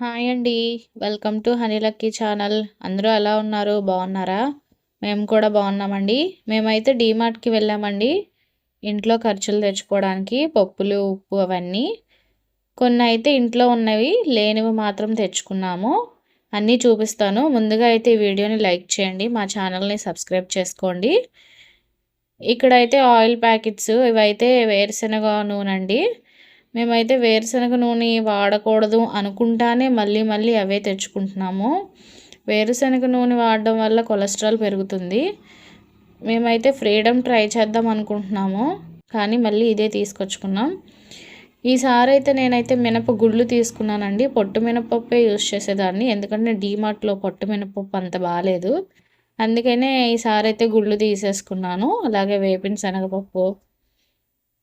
Hi అండి. Welcome to Honey Lucky channel. అందరూ ఎలా ఉన్నారు? బాగున్నారా? మేము కూడా బాగున్నామండి. మేమైతే డీమార్ట్కి వెళ్ళామండి. ఇంట్లో ఖర్చులు తెచ్చుకోవడానికి పప్పులు ఉప్పు అవన్నీ. కొన్ని అయితే ఇంట్లో ఉన్నవి లేనివి మాత్రం తెచ్చుకున్నాము. అన్నీ చూపిస్తాను. ముందుగా అయితే ఈ వీడియోని లైక్ చేయండి. మా ఛానల్ని సబ్స్క్రైబ్ చేసుకోండి. ఇక్కడైతే ఆయిల్ ప్యాకెట్స్ ఇవైతే వేరుశనగ నూనె అండి మేమైతే వేరుశనగ నూనె వాడకూడదు అనుకుంటానే మళ్ళీ మళ్ళీ అవే తెచ్చుకుంటున్నాము. వేరుశనగ నూనె వాడడం వల్ల కొలెస్ట్రాల్ పెరుగుతుంది. మేమైతే ఫ్రీడమ్ ట్రై చేద్దాం అనుకుంటున్నాము కానీ మళ్ళీ ఇదే తీసుకొచ్చుకున్నాం. ఈసారి అయితే నేనైతే మినప గుళ్ళు తీసుకున్నానండి. పొట్టు మినపప్పే యూస్ చేసేదాన్ని ఎందుకంటే డీమార్ట్లో పొట్టు మినపప్పు అంత బాగాలేదు అందుకనే ఈసారి అయితే గుళ్ళు తీసేసుకున్నాను. అలాగే వేపిన శనగపప్పు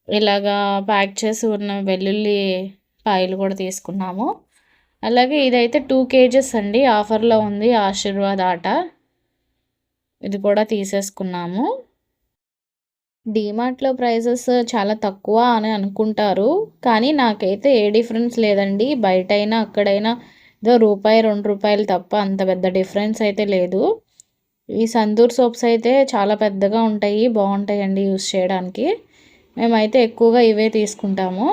ఇలాగా ప్యాక్ చేసి ఉన్న వెల్లుల్లి పాయలు కూడా తీసుకున్నాము. అలాగే ఇదైతే టూ కేజెస్ అండి. ఆఫర్లో ఉంది. ఆశీర్వాద్ ఆట ఇది కూడా తీసేసుకున్నాము. డీమార్ట్లో ప్రైజెస్ చాలా తక్కువ అని అనుకుంటారు. కానీ నాకైతే ఏ డిఫరెన్స్ లేదండి. బయట అయినా అక్కడైనా ఏదో రూపాయి రెండు రూపాయలు తప్ప అంత పెద్ద డిఫరెన్స్ అయితే లేదు. ఈ సంతూర్ సోప్స్ అయితే చాలా పెద్దగా ఉంటాయి. బాగుంటాయండి యూస్ చేయడానికి. మేమైతే ఎక్కువగా ఇవే తీసుకుంటాము.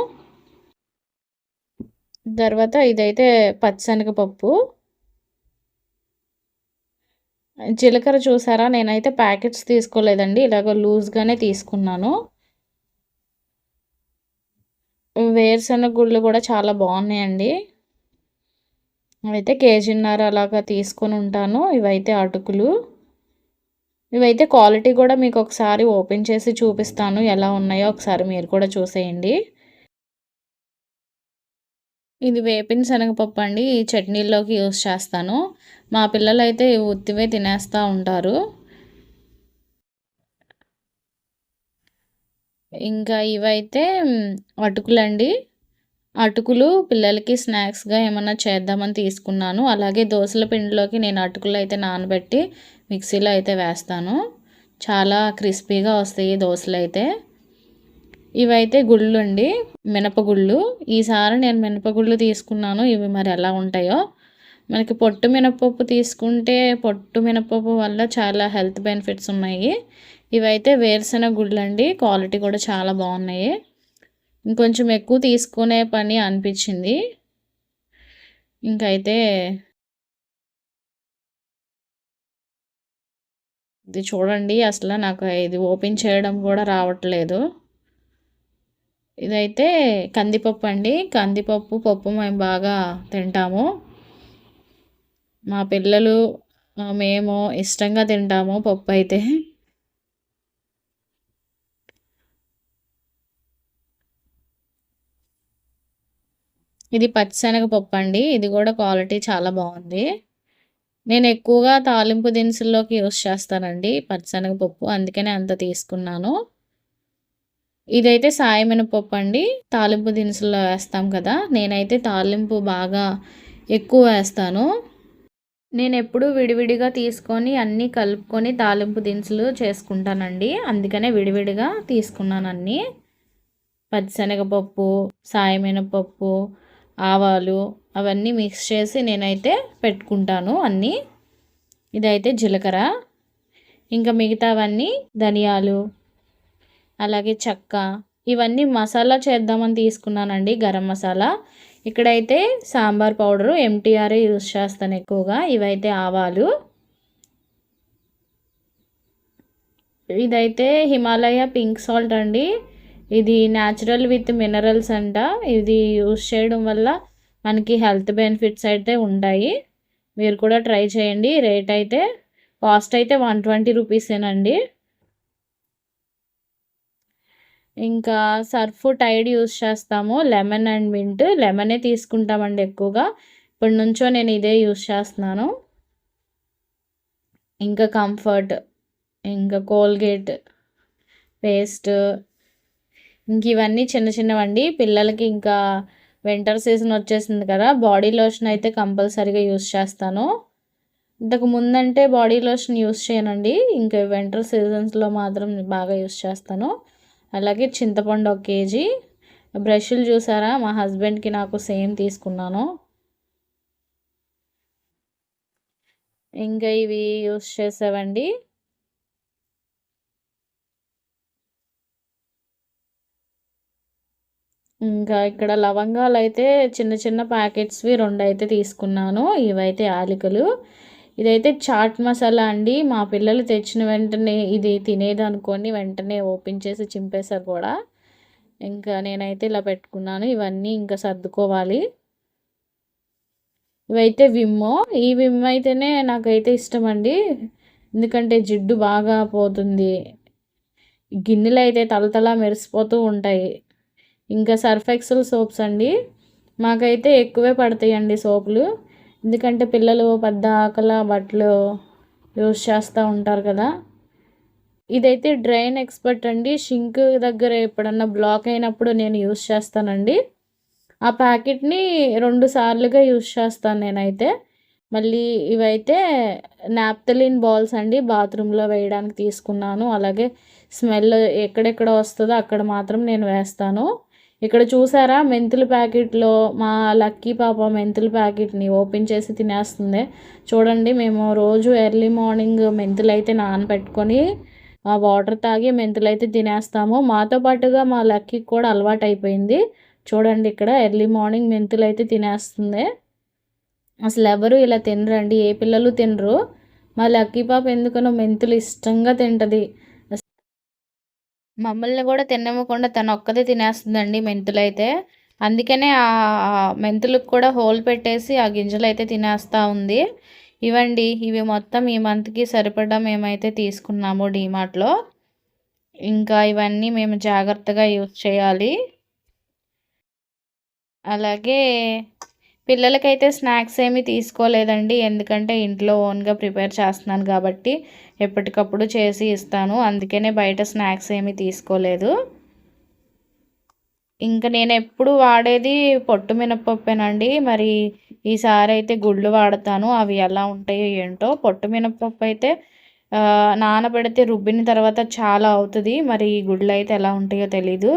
తర్వాత ఇదైతే పచ్చనగపప్పు. జీలకర్ర చూసారా? నేనైతే ప్యాకెట్స్ తీసుకోలేదండి. ఇలాగ లూజ్గానే తీసుకున్నాను. వేరుశనగ గుళ్ళు కూడా చాలా బాగున్నాయండి. అయితే కేజీన్నర అలాగా తీసుకొని ఉంటాను. ఇవైతే అటుకులు. ఇవైతే క్వాలిటీ కూడా మీకు ఒకసారి ఓపెన్ చేసి చూపిస్తాను. ఎలా ఉన్నాయో ఒకసారి మీరు కూడా చూసేయండి. ఇది వేపిన శనగపప్పు అండి. ఈ చట్నీల్లోకి యూస్ చేస్తాను. మా పిల్లలు అయితే ఉత్తివే తినేస్తూ ఉంటారు. ఇంకా ఇవైతే అటుకులండి. అటుకులు పిల్లలకి స్నాక్స్గా ఏమన్నా చేద్దామని తీసుకున్నాను. అలాగే దోశల పిండిలోకి నేను అటుకులు అయితే నానబెట్టి మిక్సీలో అయితే వేస్తాను. చాలా క్రిస్పీగా వస్తాయి దోశలు అయితే. ఇవైతే గుళ్ళు అండి మినపగుళ్ళు. ఈసారి నేను మినపగుళ్ళు తీసుకున్నాను. ఇవి మరి ఎలా ఉంటాయో. మనకి పొట్టు మినపప్పు తీసుకుంటే పొట్టు మినపప్పు వల్ల చాలా హెల్త్ బెనిఫిట్స్ ఉన్నాయి. ఇవైతే వేరుశెనగ గుళ్ళు అండి క్వాలిటీ కూడా చాలా బాగున్నాయి. ఇంకొంచెం ఎక్కువ తీసుకునే పని అనిపించింది. ఇంకైతే ఇది చూడండి అసలు నాకు ఇది ఓపెన్ చేయడం కూడా రావట్లేదు. ఇదైతే కందిపప్పు అండి. కందిపప్పు పప్పు మేము బాగా తింటాము. మా పిల్లలు మేము ఇష్టంగా తింటాము పప్పు అయితే. ఇది పచ్చిశనగపప్పు అండి ఇది కూడా క్వాలిటీ చాలా బాగుంది. నేను ఎక్కువగా తాలింపు దినుసుల్లోకి యూస్ చేస్తానండి పచ్చిశనగపప్పు. అందుకనే అంత తీసుకున్నాను. ఇదైతే సాయమినపప్పు అండి తాలింపు దినుసుల్లో వేస్తాం కదా నేనైతే తాలింపు బాగా ఎక్కువ వేస్తాను. నేను ఎప్పుడు విడివిడిగా తీసుకొని అన్నీ కలుపుకొని తాలింపు దినుసులు చేసుకుంటానండి. అందుకనే విడివిడిగా తీసుకున్నాను అన్నీ. పచ్చిశనగపప్పు సాయమినపప్పు ఆవాలు అవన్నీ మిక్స్ చేసి నేనైతే పెట్టుకుంటాను అన్నీ. ఇదైతే జీలకర్ర. ఇంకా మిగతావన్నీ ధనియాలు అలాగే చెక్క. ఇవన్నీ మసాలా చేద్దామని తీసుకున్నానండి గరం మసాలా. ఇక్కడైతే సాంబార్ పౌడరు ఎంటీఆర్ యూస్ చేస్తాను ఎక్కువగా ఇవైతే ఆవాలు. ఇదైతే హిమాలయ పింక్ సాల్ట్ అండి. ఇది న్యాచురల్ విత్ మినరల్స్ అంట. ఇది యూస్ చేయడం వల్ల మనకి హెల్త్ బెనిఫిట్స్ అయితే ఉంటాయి. మీరు కూడా ట్రై చేయండి. రేట్ అయితే కాస్ట్ అయితే వన్ ట్వంటీ రూపీసేనండి ఇంకా సర్ఫ్ టైడ్ యూస్ చేస్తాము. లెమన్ అండ్ మింట్ లెమనే తీసుకుంటామండి ఎక్కువగా. ఇప్పటి నుంచో నేను ఇదే యూస్ చేస్తున్నాను. ఇంకా కంఫర్ట్ ఇంకా కోల్గేట్ పేస్ట్ ఇంక ఇవన్నీ చిన్న చిన్నవండి. పిల్లలకి ఇంకా వింటర్ సీజన్ వచ్చేసింది కదా బాడీ లోషన్ అయితే కంపల్సరీగా యూస్ చేస్తాను. ఇంతకు ముందంటే బాడీ లోషన్ యూస్ చేయనండి. ఇంకా వింటర్ సీజన్స్లో మాత్రం బాగా యూస్ చేస్తాను. అలాగే చింతపండు ఒక కేజీ. బ్రష్లు చూసారా? మా హస్బెండ్కి నాకు సేమ్ తీసుకున్నాను. ఇంకా ఇవి యూస్ చేసావండి. ఇంకా ఇక్కడ లవంగాలు అయితే చిన్న చిన్న ప్యాకెట్స్వి రెండు అయితే తీసుకున్నాను. ఇవైతే యాలకులు. ఇదైతే చాట్ మసాలా అండి. మా పిల్లలు తెచ్చిన వెంటనే ఇది తినేది అనుకొని వెంటనే ఓపెన్ చేసి చింపేశారు కూడా. ఇంకా నేనైతే ఇలా పెట్టుకున్నాను. ఇవన్నీ ఇంకా సర్దుకోవాలి. ఇవైతే విమ్మో. ఈ విమ్ అయితేనే నాకైతే ఇష్టం అండి ఎందుకంటే జిడ్డు బాగా పోతుంది. గిన్నెలు అయితే తలతలా మెరిసిపోతూ ఉంటాయి. ఇంకా సర్ఫ్ ఎక్సెల్ సోప్స్ అండి. మాకైతే ఎక్కువే పడతాయండి సోపులు. ఎందుకంటే పిల్లలు పెద్ద ఆకల బట్టలు యూస్ చేస్తూ ఉంటారు కదా. ఇదైతే డ్రైన్ ఎక్స్పర్ట్ అండి. షింక్ దగ్గర ఎప్పుడన్నా బ్లాక్ అయినప్పుడు నేను యూస్ చేస్తానండి. ఆ ప్యాకెట్ని రెండు సార్లుగా యూస్ చేస్తాను నేనైతే. మళ్ళీ ఇవైతే నాప్తలిన్ బాల్స్ అండి. బాత్రూంలో వేయడానికి తీసుకున్నాను. అలాగే స్మెల్ ఎక్కడెక్కడ వస్తుందో అక్కడ మాత్రం నేను వేస్తాను. ఇక్కడ చూసారా? మెంతుల ప్యాకెట్లో మా లక్కీ పాప మెంతుల ప్యాకెట్ని ఓపెన్ చేసి తినేస్తుంది. చూడండి మేము రోజు ఎర్లీ మార్నింగ్ మెంతులు అయితే నానబెట్టుకొని ఆ వాటర్ తాగి మెంతులు అయితే తినేస్తాము. మాతో పాటుగా మా లక్కీకి కూడా అలవాటు అయిపోయింది చూడండి ఇక్కడ ఎర్లీ మార్నింగ్ మెంతులు అయితే తినేస్తుంది. అసలు ఎవరు ఇలా తినరండి? ఏ పిల్లలు తినరు? మా లక్కీ పాప ఎందుకనో మెంతులు ఇష్టంగా తింటుంది. మమ్మల్ని కూడా తినవ్వకుండా తను ఒక్కదే తినేస్తుందండి మెంతులు అయితే అందుకనే ఆ మెంతులకు కూడా హోల్ పెట్టేసి ఆ గింజలు అయితే తినేస్తూ ఉంది. ఇవండి ఇవి మొత్తం ఈ మంత్కి సరిపడా మేమైతే తీసుకున్నాము డీమార్ట్లో. ఇంకా ఇవన్నీ మేము జాగ్రత్తగా యూజ్ చేయాలి. అలాగే పిల్లలకైతే స్నాక్స్ ఏమీ తీసుకోలేదండి. ఎందుకంటే ఇంట్లో ఓన్గా ప్రిపేర్ చేస్తున్నాను కాబట్టి ఎప్పటికప్పుడు చేసి ఇస్తాను. అందుకనే బయట స్నాక్స్ ఏమీ తీసుకోలేదు. ఇంకా నేను ఎప్పుడు వాడేది పొట్టు మినప్పప్పేనండి. మరి ఈసారి అయితే గుళ్ళు వాడతాను. అవి ఎలా ఉంటాయో ఏంటో. పొట్టు మినప్పప్పు అయితే నానబెడితే రుబ్బిన తర్వాత చాలా అవుతుంది. మరి ఈ గుళ్ళు అయితే ఎలా ఉంటాయో తెలీదు.